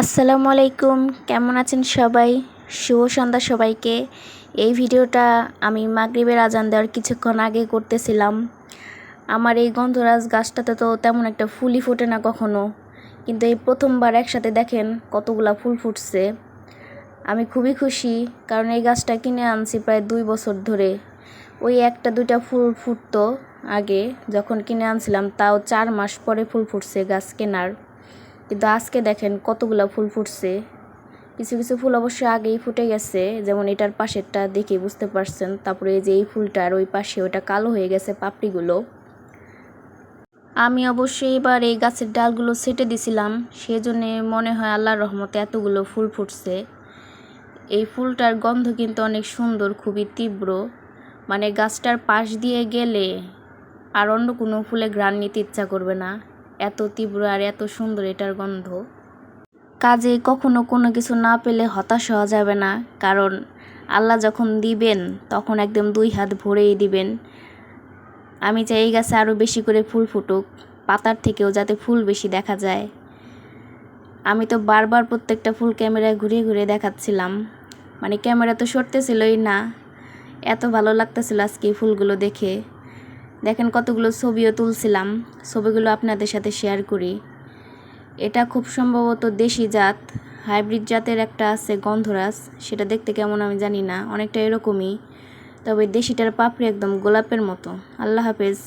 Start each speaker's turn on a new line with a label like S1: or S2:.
S1: আসসালামু আলাইকুম। কেমন আছেন সবাই? শুভ সন্ধ্যা সবাইকে। এই ভিডিওটা আমি মাগরিবের আজান দেওয়ার কিছুক্ষণ আগে করতেছিলাম। আমার এই গন্ধরাজ গাছটাতে তো তেমন একটা ফুলই ফোটে না কখনো। কিন্তু এই প্রথমবার একসাথে দেখেন কতগুলা ফুল ফুটছে। আমি খুবই খুশি, কারণ এই গাছটা কিনে আনছি প্রায় দুই বছর ধরে। ওই একটা দুইটা ফুল ফুটতো আগে, যখন কিনে আনছিলাম, তাও চার মাস পরে ফুল ফুটছে গাছ কেনার। কিন্তু আজকে দেখেন কতগুলো ফুল ফুটছে। কিছু কিছু ফুল অবশ্য আগেই ফুটে গেছে, যেমন এটার পাশেরটা দেখে বুঝতে পারছেন। তারপরে এই যে এই ফুলটার ওই পাশে ওটা কালো হয়ে গেছে পাপড়িগুলো। আমি অবশ্যই এবার এই গাছের ডালগুলো ছেটে দিছিলাম, সেজন্য মনে হয় আল্লাহর রহমতে এতগুলো ফুল ফুটছে। এই ফুলটার গন্ধ কিন্তু অনেক সুন্দর, খুবই তীব্র। মানে গাছটার পাশ দিয়ে গেলে আর অন্য কোনো ফুলে ঘ্রাণ নিতে ইচ্ছা করবে না। এত তীব্র আর এত সুন্দর এটার গন্ধ। কাজে কখনো কোনো কিছু না পেলে হতাশ হওয়া যাবে না, কারণ আল্লাহ যখন দিবেন, তখন একদম দুই হাত ভরেই দিবেন। আমি চাই এই গাছে আরও বেশি করে ফুল ফুটুক, পাতার থেকেও যাতে ফুল বেশি দেখা যায়। আমি তো বারবার প্রত্যেকটা ফুল ক্যামেরায় ঘুরিয়ে ঘুরিয়ে দেখাচ্ছিলাম। মানে ক্যামেরা তো সরতেছিলই না। এত ভালো লাগতেছিল আজকে ফুলগুলো দেখে। দেখেন কতগুলো ছবিও তুলছিলাম, ছবিগুলো আপনাদের সাথে শেয়ার করি। এটা খুব সম্ভবত দেশি জাত হাইব্রিড জাতের একটা আছে গন্ধরাজ, সেটা দেখতে কেমন আমি জানি না, অনেকটা এরকমই, তবে দেশিটার পাপড়ি একদম গোলাপের মতো। আল্লাহ হাফেজ।